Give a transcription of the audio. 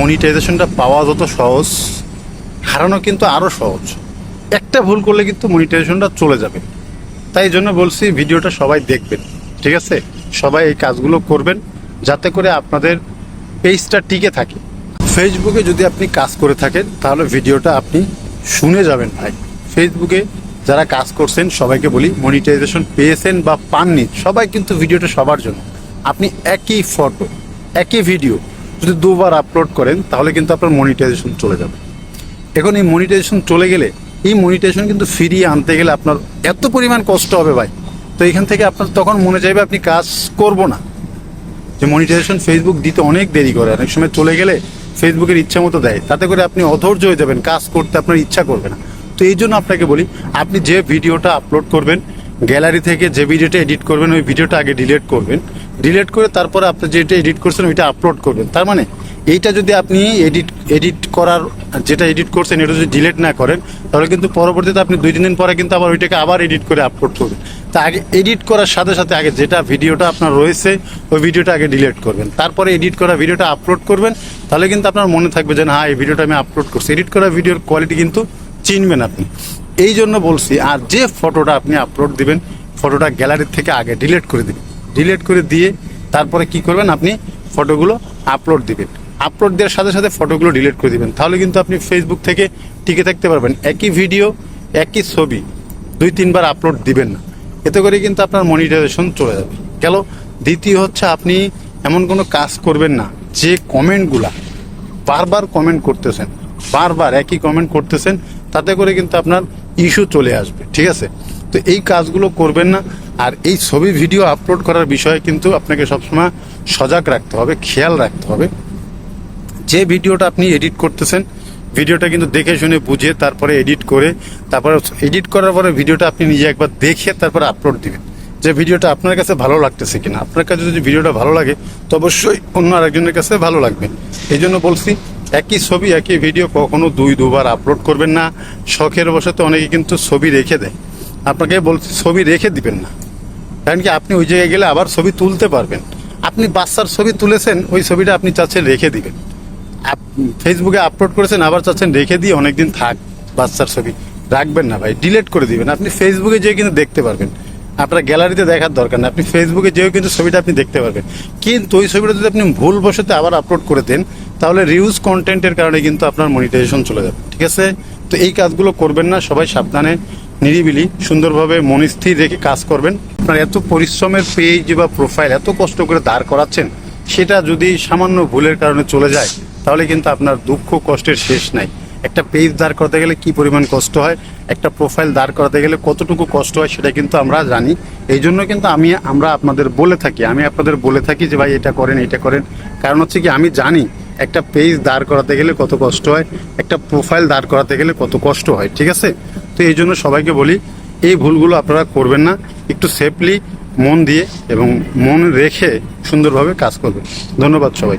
মনিটাইজেশনটা পাওয়া যত সহজ, হারানো কিন্তু আরও সহজ। একটা ভুল করলে কিন্তু মনিটাইজেশনটা চলে যাবে। তাই জন্য বলছি, ভিডিওটা সবাই দেখবেন, ঠিক আছে? সবাই এই কাজগুলো করবেন, যাতে করে আপনাদের পেজটা টিকে থাকে। ফেসবুকে যদি আপনি কাজ করে থাকেন, তাহলে ভিডিওটা আপনি শুনে যাবেন ভাই। ফেসবুকে যারা কাজ করছেন, সবাইকে বলি মনিটাইজেশন পেয়েছেন বা পাননি, সবাই কিন্তু ভিডিওটা সবার জন্য। আপনি একই ফটো একই ভিডিও যদি দুবার আপলোড করেন, তাহলে কিন্তু আপনার মনিটাইজেশন চলে যাবে। এখন এই মনিটাইজেশন চলে গেলে, এই মনিটাইজেশন কিন্তু ফিরিয়ে আনতে গেলে আপনার এত পরিমাণ কষ্ট হবে ভাই। তো এখান থেকে আপনার তখন মনে চাইবে আপনি কাজ করব না। যে মনিটাইজেশন ফেসবুক দিতে অনেক দেরি করে, অনেক সময় চলে গেলে ফেসবুকের ইচ্ছা মতো দেয়। তাতে করে আপনি অধৈর্য হয়ে যাবেন, কাজ করতে আপনার ইচ্ছা করবে না। তো এই জন্য আপনাকে বলি, আপনি যে ভিডিওটা আপলোড করবেন গ্যালারি থেকে যে ভিডিওটা এডিট করবেন, ওই ভিডিওটা আগে ডিলিট করবেন। ডিলিট করে তারপরে আপনি যেটা এডিট করছেন, ওইটা আপলোড করবেন। তার মানে এইটা যদি আপনি এডিট এডিট করার, যেটা এডিট করছেন, এটা যদি ডিলিট না করেন, তাহলে কিন্তু পরবর্তীতে আপনি দুই, তিন দিন পরে কিন্তু আবার ওইটাকে আবার এডিট করে আপলোড করবেন। তা আগে এডিট করার সাথে সাথে আগে যেটা ভিডিওটা আপনার রয়েছে, ওই ভিডিওটা আগে ডিলিট করবেন। তারপরে এডিট করা ভিডিওটা আপলোড করবেন, তাহলে কিন্তু আপনার মনে থাকবে যে, না হ্যাঁ এই ভিডিওটা আমি আপলোড করছি। এডিট করা ভিডিওর কোয়ালিটি কিন্তু চিনবেন আপনি। এই জন্য বলছি, আর যে ফটোটা আপনি আপলোড দিবেন ফটোটা গ্যালারির থেকে আগে ডিলিট করে দিবেন। ডিলিট করে দিয়ে তারপরে কি করবেন আপনি ফটোগুলো আপলোড দিবেন। আপলোড দেওয়ার সাথে সাথে ফটোগুলো ডিলিট করে দিবেন। তাহলে কিন্তু আপনি ফেসবুক থেকে টিকে থাকতে পারবেন। একই ভিডিও একই ছবি দুই, তিনবার আপলোড দিবেন না। এতে করে কিন্তু আপনার মনিটাইজেশন চলে যাবে। গেল দ্বিতীয় হচ্ছে আপনি এমন কোনো কাজ করবেন না, যে কমেন্টগুলা বারবার কমেন্ট করতেছেন, বারবার একই কমেন্ট করতেছেন, তাতে করে কিন্তু আপনার ইস্যু চলে আসবে, ঠিক আছে? তো এই কাজগুলো করবেন না, আর এই ছবি ভিডিও আপলোড করার বিষয়ে কিন্তু আপনাকে সবসময় সজাগ রাখতে হবে, খেয়াল রাখতে হবে। যে ভিডিওটা আপনি এডিট করতেছেন, ভিডিওটা কিন্তু দেখে শুনে বুঝে তারপরে এডিট করে, তারপরে এডিট করার পরে ভিডিওটা আপনি নিজে একবার দেখে তারপরে আপলোড দিবেন। যে ভিডিওটা আপনার কাছে ভালো লাগতেছে কিনা, আপনার কাছে যদি ভিডিওটা ভালো লাগে, তো অবশ্যই অন্য আরেকজনের কাছে ভালো লাগবে। এই জন্য বলছি একই ছবি, একই ভিডিও কখনো দুই, দুবার আপলোড করবেন না। শখের বসতে অনেকে কিন্তু ছবি রেখে দেয়। আপনাকে বলছি, ছবি রেখে দিবেন না। কারণ কি, আপনি ওই জায়গায় গেলে আবার ছবি তুলতে পারবেন। আপনি বাচ্চার ছবি তুলেছেন, ওই ছবিটা আপনি চাচ্ছেন রেখে দিবেন। ফেসবুকে আপলোড করেছেন, আবার চাচ্ছেন রেখে দিয়ে অনেকদিন থাক বাচ্চার ছবি। রাখবেন না ভাই ডিলিট করে দিবেন। আপনি ফেসবুকে যেয়ে কিন্তু দেখতে পারবেন। আপনার গ্যালারিতে দেখার দরকার না। আপনি ফেসবুকে যেও কিন্তু ছবিটা আপনি দেখতে পারবেন। কিন্তু ওই ছবিটা যদি আপনি ভুল বসতে আবার আপলোড করে দেন তাহলে রিউজ কন্টেন্টের কারণে কিন্তু আপনার মনিটাইজেশন চলে যাবে, ঠিক আছে? তো এই কাজগুলো করবেন না, সবাই সাবধানে, নিরিবিলি, সুন্দরভাবে মনস্থির রেখে কাজ করবেন। আপনার এত পরিশ্রমের পেজ বা প্রোফাইল এত কষ্ট করে দাঁড় করাচ্ছেন, সেটা যদি সামান্য ভুলের কারণে চলে যায়, তাহলে কিন্তু আপনার দুঃখ কষ্টের শেষ নাই। একটা পেজ দাঁড় করাতে গেলে কি পরিমাণ কষ্ট হয়, একটা প্রোফাইল দাঁড় করাতে গেলে কতটুকু কষ্ট হয়, সেটা কিন্তু আমরা জানি। এই জন্য কিন্তু আমি, আমরা আপনাদের বলে থাকি, আমি আপনাদের বলে থাকি যে, ভাই, এটা করেন এটা করেন। কারণ হচ্ছে কি, আমি জানি একটা পেজ দাঁড় করাতে গেলে কত কষ্ট হয়, একটা প্রোফাইল দাঁড় করাতে গেলে কত কষ্ট হয়, ঠিক আছে? তো এই জন্য সবাইকে বলি, এই ভুলগুলো আপনারা করবেন না, একটু সেফলি মন দিয়ে এবং মন রেখে সুন্দরভাবে কাজ করবেন। ধন্যবাদ সবাই